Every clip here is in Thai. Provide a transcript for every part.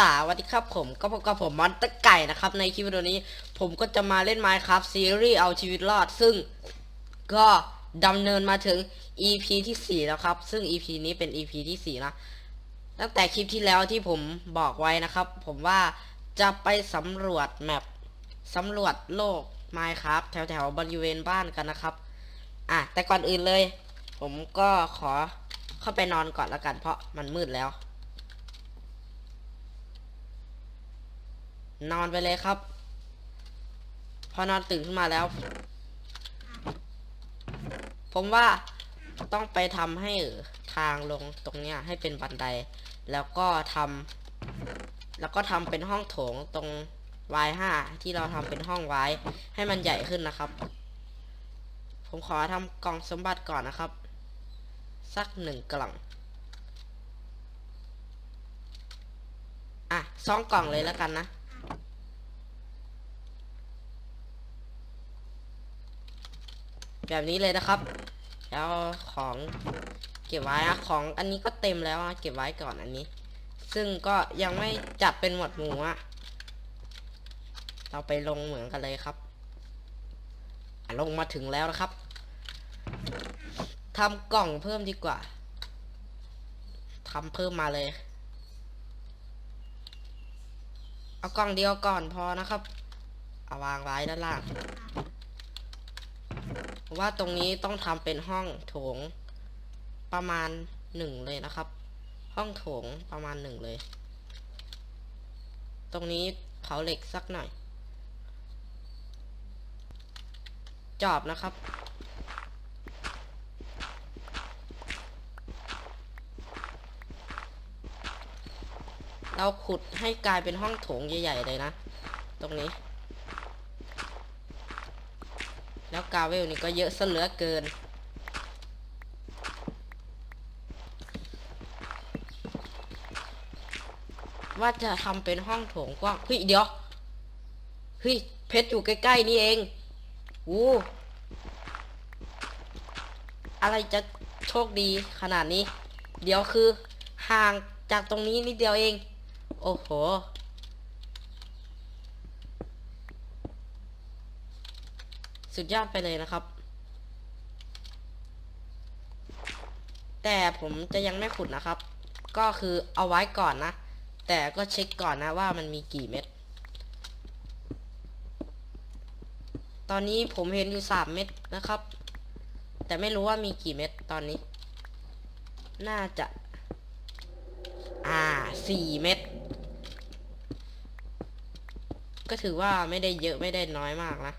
สวัสดีครับผมก็พบกับผมมอนเตอร์ไก่นะครับ ในคลิปวิดีโอนี้ ผมก็จะมาเล่น Minecraft ซีรีส์เอาชีวิตรอด ซึ่งก็ดำเนินมาถึง EP ที่ 4 แล้วครับ ซึ่ง EP นี้เป็น EP ที่ 4 นะ ตั้งแต่คลิปที่แล้วที่ผมบอกไว้นะครับ ผมว่าจะไปสำรวจแมปสำรวจโลก Minecraft แถวแถวๆบริเวณบ้านกันนะครับ อะแต่ก่อนอื่นเลย ผมก็ขอเข้าไปนอนก่อนละกัน เพราะมันมืดแล้ว นอนไปเลยครับ พอนอนตื่นขึ้นมาแล้ว ผมว่าต้องไปทำให้ทางลงตรงเนี้ยให้เป็นบันได แล้วก็ทำแล้วก็ทำเป็นห้องโถงตรง Y5 ที่เราทำเป็นห้องไว้ให้มันใหญ่ขึ้นนะครับ ผมขอทำกล่องสมบัติก่อนนะครับ สักหนึ่งกล่อง อะสองกล่องเลยแล้วกันนะ แบบนี้เลยนะครับ แล้วของเก็บไว้อะของอันนี้ก็เต็มแล้วอะเก็บไว้ก่อนอันนี้ ซึ่งก็ยังไม่จัดเป็นหมวดหมู่อะเราไปลงเหมืองกันเลยครับ ลงมาถึงแล้วนะครับทำกล่องเพิ่มดีกว่าทำเพิ่มมาเลย เอากล่องเดียวก่อนพอนะครับ เอาวางไว้ด้านล่าง ว่าตรงนี้ต้องทำเป็นห้องโถงประมาณหนึ่งเลยนะครับ ห้องโถงประมาณหนึ่งเลย ตรงนี้เผาเหล็กสักหน่อย จอบนะครับเราขุดให้กลายเป็นห้องโถงใหญ่ ๆ เลยนะ ตรงนี้ แล้วกาเวลนี่ก็เยอะซะเหลือเกิน ว่าจะทำเป็นห้องโถงกว้างเฮ้ยเดี๋ยวเฮ้ยเพชรอยู่ใกล้ๆนี่เองอู้อะไรจะโชคดีขนาดนี้ เดี๋ยวคือห่างจากตรงนี้นิดเดียวเอง โอ้โห สุดยอดไปเลยนะครับ แต่ผมจะยังไม่ขุดนะครับ ก็คือเอาไว้ก่อนนะ แต่ก็เช็คก่อนนะว่ามันมีกี่เม็ด ตอนนี้ผมเห็นอยู่สามเม็ดนะครับ แต่ไม่รู้ว่ามีกี่เม็ดตอนนี้ น่าจะ อ่าสี่เม็ดก็ถือว่าไม่ได้เยอะไม่ได้น้อยมากนะ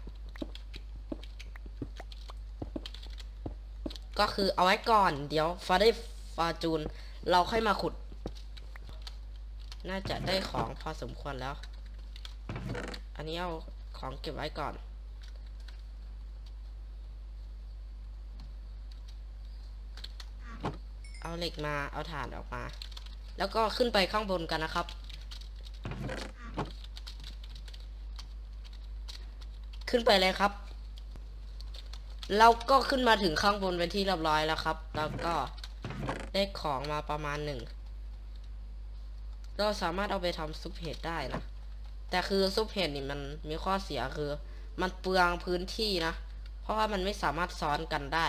ก็คือเอาไว้ก่อน เดี๋ยวฟาได้ฟาจูน เราค่อยมาขุด น่าจะได้ของพอสมควรแล้ว อันนี้เอาของเก็บไว้ก่อน เอาเหล็กมา เอาถ่านออกมา แล้วก็ขึ้นไปข้างบนกันนะครับขึ้นไปเลยครับ เราก็ขึ้นมาถึงข้างบนเป็นที่เรียบร้อยแล้วครับ แล้วก็ได้ของมาประมาณหนึ่ง เราสามารถเอาไปทำซุปเห็ดได้นะ แต่คือซุปเห็ดนี่มันมีข้อเสียคือ มันเปลืองพื้นที่นะ เพราะว่ามันไม่สามารถซ้อนกันได้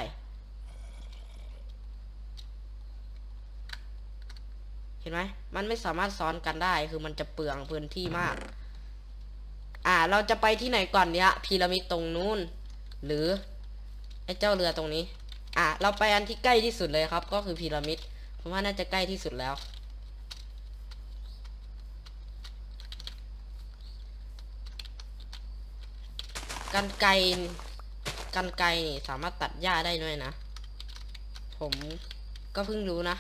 เห็นไหม มันไม่สามารถซ้อนกันได้ คือมันจะเปลืองพื้นที่มาก อ่า เราจะไปที่ไหนก่อนเนี้ยพีระมิดตรงนู้น หรือ อ้เจ้าเรือตรงนี้ อะ เราไปอันที่ใกล้ที่สุดเลยครับ ก็คือพีระมิด ผมว่าน่าจะใกล้ที่สุดแล้ว กันไกกันไกนี่สามารถตัดหญ้าได้ด้วยนะ ผมก็เพิ่งรู้นะ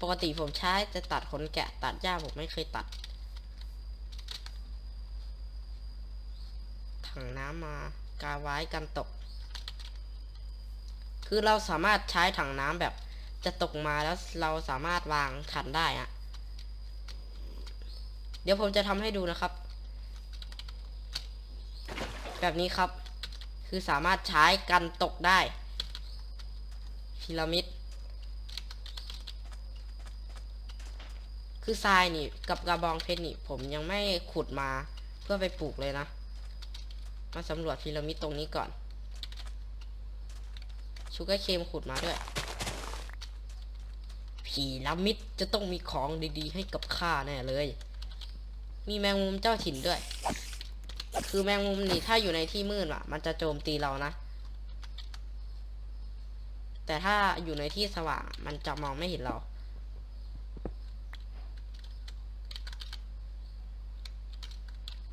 ปกติผมใช้จะตัดขนแกะตัดหญ้าผมไม่เคยตัด ถังน้ำมากาไว้กันตก คือเราสามารถใช้ถังน้ำแบบ จะตกมาแล้วเราสามารถวางทันได้อะเดี๋ยวผมจะทำให้ดูนะครับ แบบนี้ครับ คือสามารถใช้กันตกได้พีระมิด คือทรายนี่กับกระบองเพชรนี่ผมยังไม่ขุดมาเพื่อไปปลูกเลยนะ มาสำรวจพีระมิดตรงนี้ก่อน ชูการ์เคมขุดมาด้วยพีระมิดจะต้องมีของดีๆ ให้กับข้าแน่เลย มีแมงมุมเจ้าถิ่นด้วย คือแมงมุมนี่ถ้าอยู่ในที่มืดอะ มันจะโจมตีเรานะ แต่ถ้าอยู่ในที่สว่างมันจะมองไม่เห็นเรา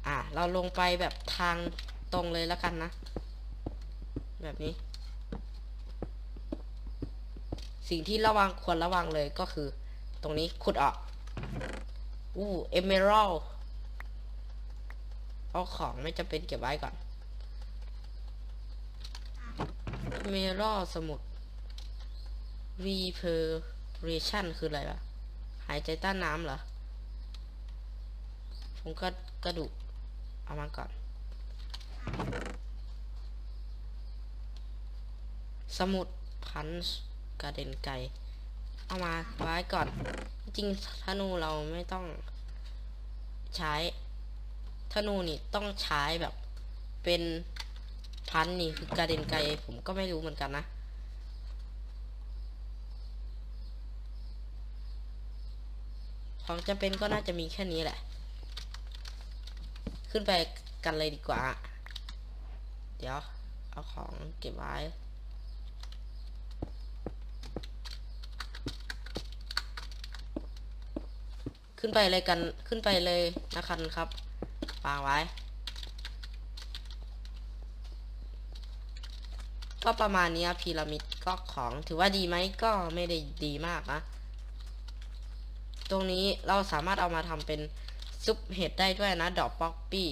อะเราลงไปแบบทางตรงเลยแล้วกันนะ แบบนี้ สิ่งที่ระวังควรระวังเลยก็คือ ตรงนี้ขุดออก อู้เอเมอรัลเอาของไม่จำเป็นเก็บไว้ก่อนเอเมอรัลสมุด reparation คืออะไรวะ หายใจใต้น้ำเหรอ ผมก็กระดูก เอามาก่อน สมุดพันช์ กระเด็นไกล เอามาไว้ก่อน จริงธนูเราไม่ต้องใช้ธนูนี่ต้องใช้แบบเป็นพันนี่คือกระเด็นไกลผมก็ไม่รู้เหมือนกันนะของจะเป็นก็น่าจะมีแค่นี้แหละ ขึ้นไปกันเลยดีกว่า เดี๋ยว เอาของเก็บไว้ ขึ้นไปเลยกันขึ้นไปเลยนะครับครับวางไว้ก็ประมาณนี้พีระมิดก็ของถือว่าดีไหมก็ไม่ได้ดีมากนะ ตรงนี้เราสามารถเอามาทำเป็นซุปเห็ดได้ด้วยนะ ดอกป๊อกปี้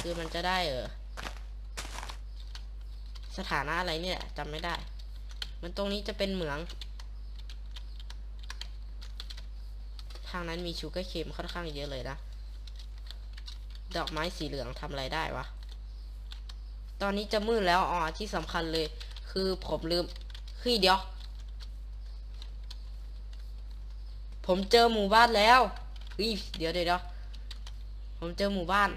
คือมันจะได้เออสถานะอะไรเนี่ยจำไม่ได้ มันตรงนี้จะเป็นเหมือง ทางนั้นมีชูเการ์เคมค่อนข้างเยอะเลยนะ ดอกไม้สีเหลืองทำอะไรได้วะ ตอนนี้จะมืดแล้วอ๋อที่สำคัญเลย คือผมลืมเฮ้ยเดี๋ยว ผมเจอหมู่บ้านแล้วเฮ้ยเดี๋ยวเดี๋ยวเดี๋ยวผมเจอหมู่บ้าน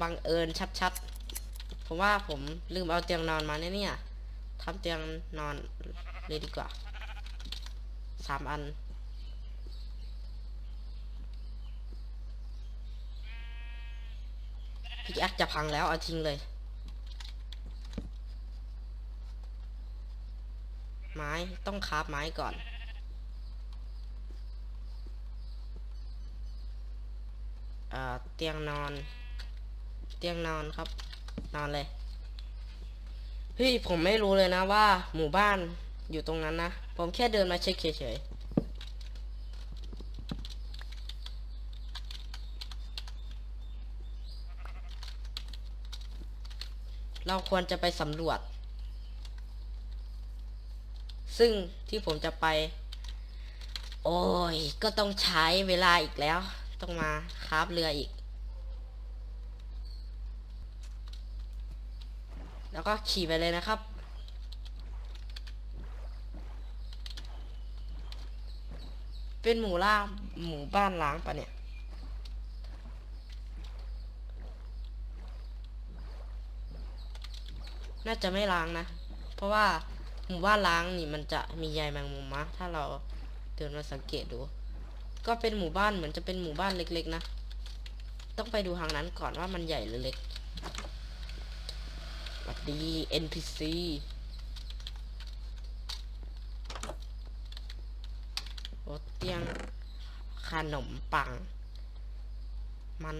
บังเอิญชัดๆ ผมว่าผมลืมเอาเตียงนอนมาเนี่ยเนี่ยทำเตียงนอนเลยดีกว่าสามอัน พี่แอคจะพังแล้วเอาทิ้งเลย ไม้ต้องคาบไม้ก่อนเอ่อเตียงนอน เตียงนอนครับ นอนเลย พี่ผมไม่รู้เลยนะว่า หมู่บ้านอยู่ตรงนั้นนะ ผมแค่เดินมาเช็คเฉยๆ เราควรจะไปสำรวจ ซึ่งที่ผมจะไป โอ้ย ก็ต้องใช้เวลาอีกแล้ว ต้องมาคราบเรืออีก แล้วก็ขี่ไปเลยนะครับเป็นหมู่ล่าหมู่บ้านล้างปะเนี่ย น่าจะไม่ล้างนะ เพราะว่าหมู่บ้านล้างนี่มันจะมีใยแมงมุมมะถ้าเราเดินมาสังเกตดู ก็เป็นหมู่บ้านเหมือนจะเป็นหมู่บ้านเล็กๆนะ ต้องไปดูทางนั้นก่อนว่ามันใหญ่หรือเล็กสวัสดี NPC โอเตียงขนมปัง มัน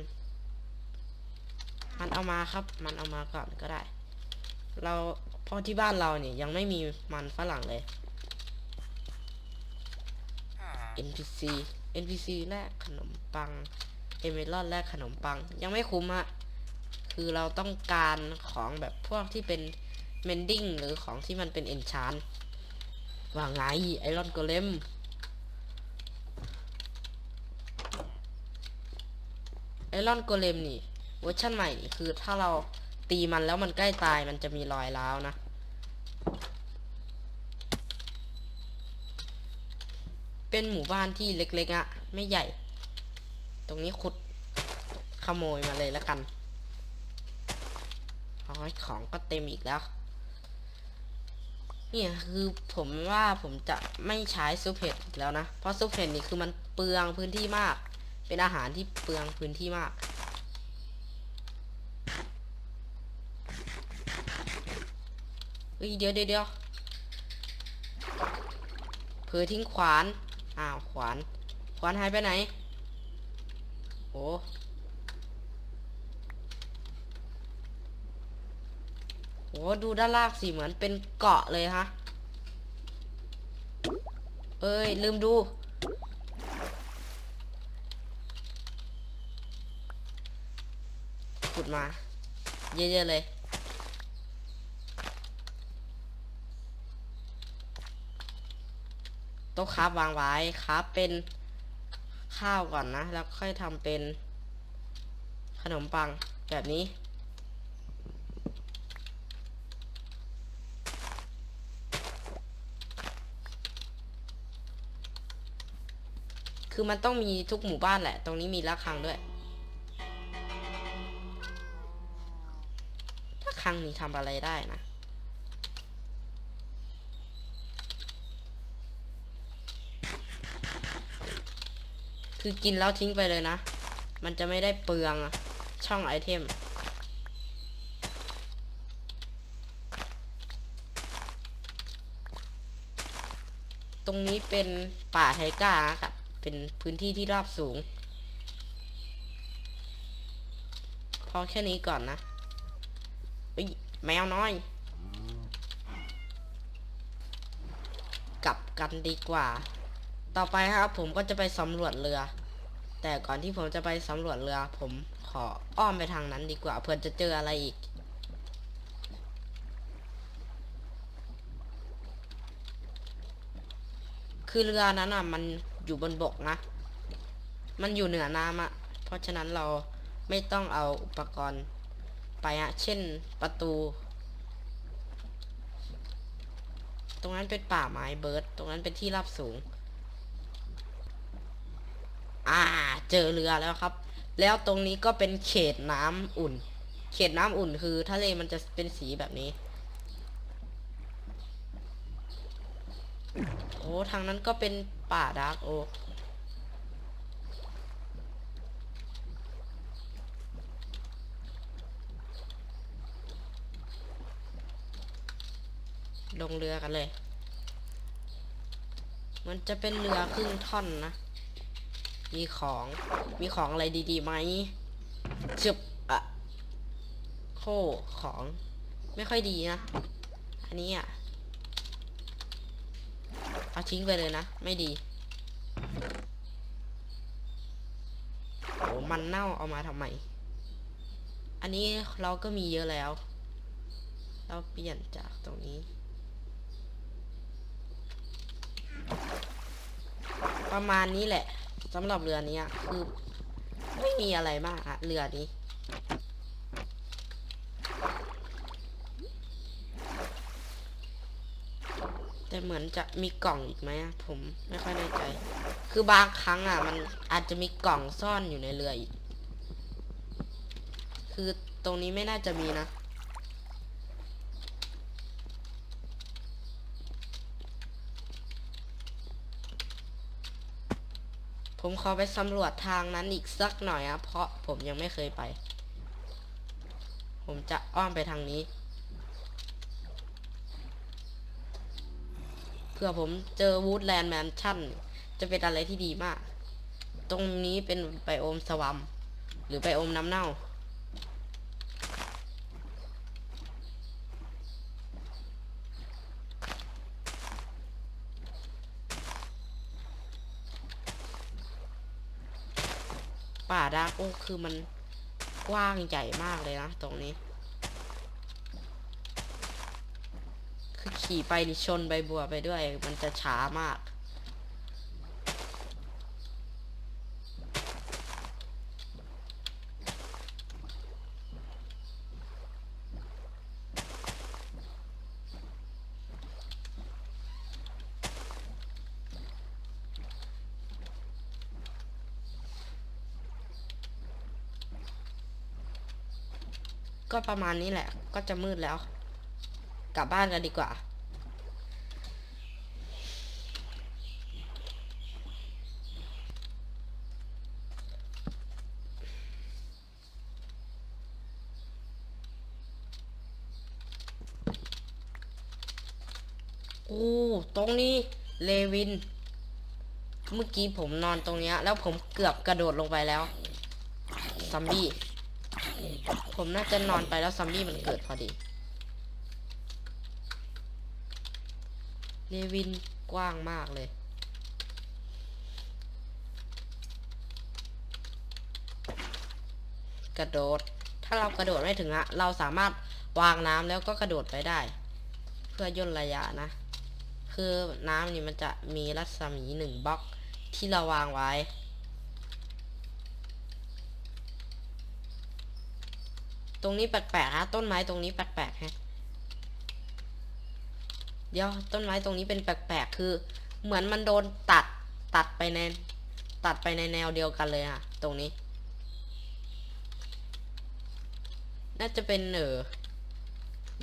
มันเอามาครับ มันเอามาก่อนก็ได้ เราเพราะที่บ้านเราเนี่ยยังไม่มีมันฝรั่งเลย NPC NPC แลกขนมปังเอเมลอนแลกขนมปัง ยังไม่คุ้มอะคือเราต้องการของแบบพวกที่เป็นเมนดิ้งหรือของที่มันเป็นเอนชานว่าไงไอรอนโกเลมไอรอนโกเลมนี่เวอร์ชันใหม่นี่คือถ้าเรา ตีมันแล้วมันใกล้ตายมันจะมีรอยร้าวนะเป็นหมู่บ้านที่เล็กๆอะไม่ใหญ่ ตรงนี้ขุดขโมยมาเลยแล้วกันโอ้ยของก็เต็มอีกแล้วนี่คือผมว่าผมจะไม่ใช้ซุปเห็ดอีกแล้วนะ เพราะซุปเห็ดนี่คือมันเปลืองพื้นที่มาก เป็นอาหารที่เปลืองพื้นที่มาก ฮ้ยเดี๋ยวเดี๋ยวเดี๋ยวเผลอทิ้งขวาน อ้าวขวาน ขวานหายไปไหน โอ้โหดูด้านล่างสิเหมือนเป็นเกาะเลยฮะ เอ้ย ลืมดู ขุดมา เยอะๆเลย ต้องคราบวางไว้คราบเป็นข้าวก่อนนะ แล้วค่อยทำเป็นขนมปังแบบนี้ คือมันต้องมีทุกหมู่บ้านแหละ ตรงนี้มีระฆังด้วยระฆังนี่ทำอะไรได้นะ คือกินแล้วทิ้งไปเลยนะ มันจะไม่ได้เปลืองช่องไอเทม ตรงนี้เป็นป่าไทก้าครับ เป็นพื้นที่ที่ราบสูง พอแค่นี้ก่อนนะเอ้แมวน้อย กลับกันดีกว่า ต่อไปครับ ผมก็จะไปสำรวจเรือ แต่ก่อนที่ผมจะไปสำรวจเรือ ผมขออ้อมไปทางนั้นดีกว่าเพื่อจะเจออะไรอีก คือเรือนั้นอะ มันอยู่บนบกนะ มันอยู่เหนือน้ำอะ เพราะฉะนั้นเราไม่ต้องเอาอุปกรณ์ไปอะเช่นประตู ตรงนั้นเป็นป่าไม้เบิร์ด ตรงนั้นเป็นที่ราบสูง อ่า เจอเรือแล้วครับ แล้วตรงนี้ก็เป็นเขตน้ำอุ่น เขตน้ำอุ่นคือ ทะเลมันจะเป็นสีแบบนี้ โอ้ทางนั้นก็เป็นป่าดาร์กโอ๊กลงเรือกันเลย มันจะเป็นเรือครึ่งท่อนนะ มีของ มีของอะไรดีๆไหมจึบอะโคของ ไม่ค่อยดีนะ อันนี้อะ เอาทิ้งไปเลยนะ ไม่ดีโอ้มันเน่าเอามาทำไม อันนี้เราก็มีเยอะแล้ว เราเปลี่ยนจากตรงนี้ ประมาณนี้แหละ สำหรับเรือนี้คือ ไม่มีอะไรมากอะเรือนี้แต่เหมือนจะมีกล่องอีกไหมผมไม่ค่อยแน่ใจ คือบางครั้งอะ มันอาจจะมีกล่องซ่อนอยู่ในเรืออีก คือตรงนี้ไม่น่าจะมีนะ ผมขอไปสำรวจทางนั้นอีกสักหน่อยนะเพราะผมยังไม่เคยไป ผมจะอ้อมไปทางนี้ เพื่อผมเจอวูดแลนด์แมนชั่น จะเป็นอะไรที่ดีมาก ตรงนี้เป็นไบโอมสวัมหรือไบโอมน้ำเน่า ป่าดาร์กโอ้คือมันกว้างใหญ่มากเลยนะตรงนี้ คือขี่ไปนี่ชนใบบัวไปด้วย มันจะช้ามาก ผ ก็ประมาณนี้แหละ ก็จะมืดแล้ว กลับบ้านกันดีกว่า โอ้ ตรงนี้เลวิน เมื่อกี้ผมนอนตรงนี้แล้วผมเกือบกระโดดลงไปแล้ว ซัมบี้ ผมน่าจะนอนไปแล้วซัมบี้มันเกิดพอดี เลวินกว้างมากเลยกระโดด ถ้าเรากระโดดไม่ถึงอะเราสามารถวางน้ำแล้วก็กระโดดไปได้ เพื่อย่นระยะนะ คือน้ำนี่มันจะมีรัศมีหนึ่งบล็อกที่เราวางไว้ ตรงนี้แปลกๆฮะ ต้นไม้ตรงนี้แปลกๆฮะ เดี๋ยวต้นไม้ตรงนี้เป็นแปลกๆคือ เหมือนมันโดนตัดตัดไปในตัดไปในแนวเดียวกันเลยอะตรงนี้ น่าจะเป็นเออ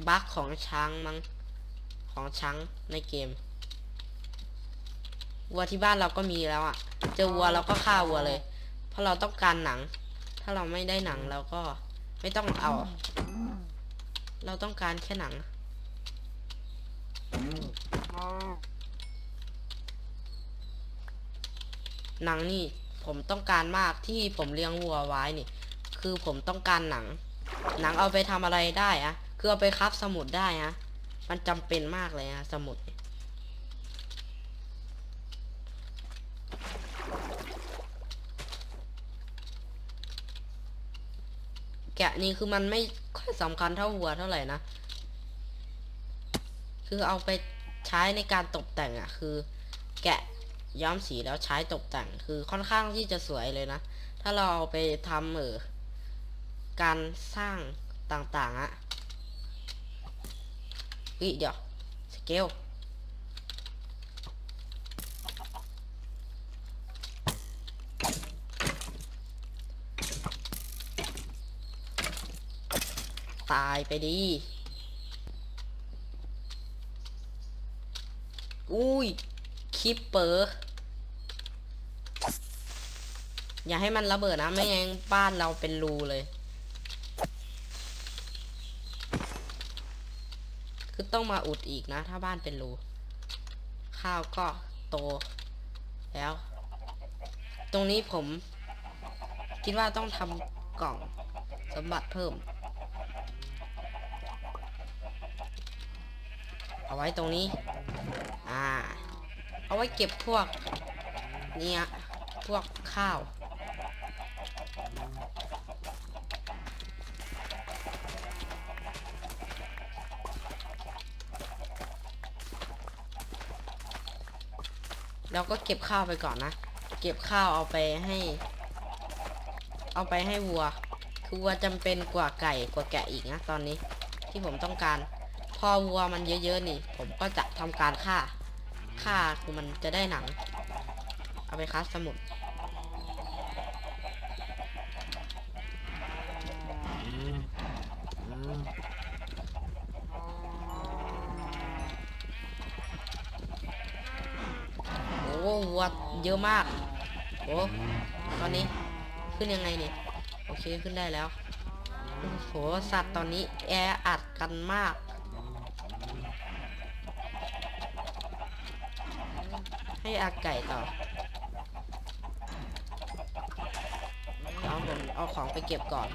บั๊กของช้างมั้งของช้างในเกมวัวที่บ้านเราก็มีแล้วอะเจอวัวเราก็ฆ่าวัวเลย เพราะเราต้องการหนัง ถ้าเราไม่ได้หนังเราก็ ไม่ต้องเอา เราต้องการแค่หนัง หนังนี่ผมต้องการมากที่ผมเลี้ยงวัวไว้นี่ คือผมต้องการหนัง หนังเอาไปทำอะไรได้อะคือเอาไปคับสมุดได้อะมันจำเป็นมากเลยอะสมุดเนี่ย แกะนี่คือมันไม่ค่อยสำคัญเท่าวัวเท่าไหร่นะ คือเอาไปใช้ในการตกแต่งอะคือ แกะย้อมสีแล้วใช้ตกแต่ง คือค่อนข้างที่จะสวยเลยนะ ถ้าเราเอาไปทำเออการสร้างต่างๆอะวิเดี๋ยวสเกล ตายไปดีอุ้ยคิปเปอร์อย่าให้มันระเบิดนะ ไม่งั้นบ้านเราเป็นรูเลย คือต้องมาอุดอีกนะ ถ้าบ้านเป็นรู ข้าวก็โต แล้ว ตรงนี้ผม คิดว่าต้องทำกล่องสมบัติเพิ่ม เอาไว้ตรงนี้ อ่า เอาไว้เก็บพวก เนี่ยพวกข้าว เราก็เก็บข้าวไปก่อนนะ เก็บข้าวเอาไปให้ เอาไปให้วัว คือวัวจำเป็นกว่าไก่กว่าแกะอีกนะตอนนี้ที่ผมต้องการ พอวัวมันเยอะๆนี่ ผมก็จะทำการฆ่าฆ่าคือมันจะได้หนัง เอาไปคัสสมุดโอ้วัวเยอะมาก โอ้ตอนนี้ขึ้นยังไงนี่ โอเคขึ้นได้แล้วโอ้โหสัตว์ตอนนี้แออัดกันมาก ให้อาไก่ต่อเอาผมเอาของไปเก็บก่อน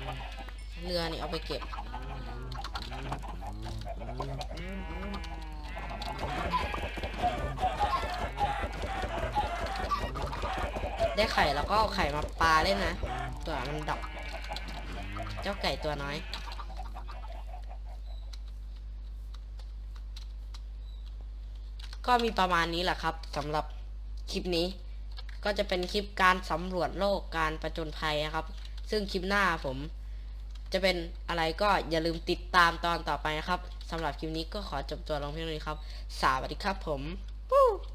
เรือนี่เอาไปเก็บ ได้ไข่แล้วก็เอาไข่มาปลาเล่นนะเผื่อมันดับ เจ้าไก่ตัวน้อยก็มีประมาณนี้แหละครับสำหรับ ลิปนี้ ก็จะเป็นคลิปการสำรวจโลกการประจนภัยนะครับ ซึ่งคลิปหน้าผม จะเป็นอะไรก็อย่าลืมติดตามตอนต่อไปนะครับสำหรับคลิปนี้ก็ขอจบตัวลงเพียงเท่านี้ครับ สวัสดีครับผม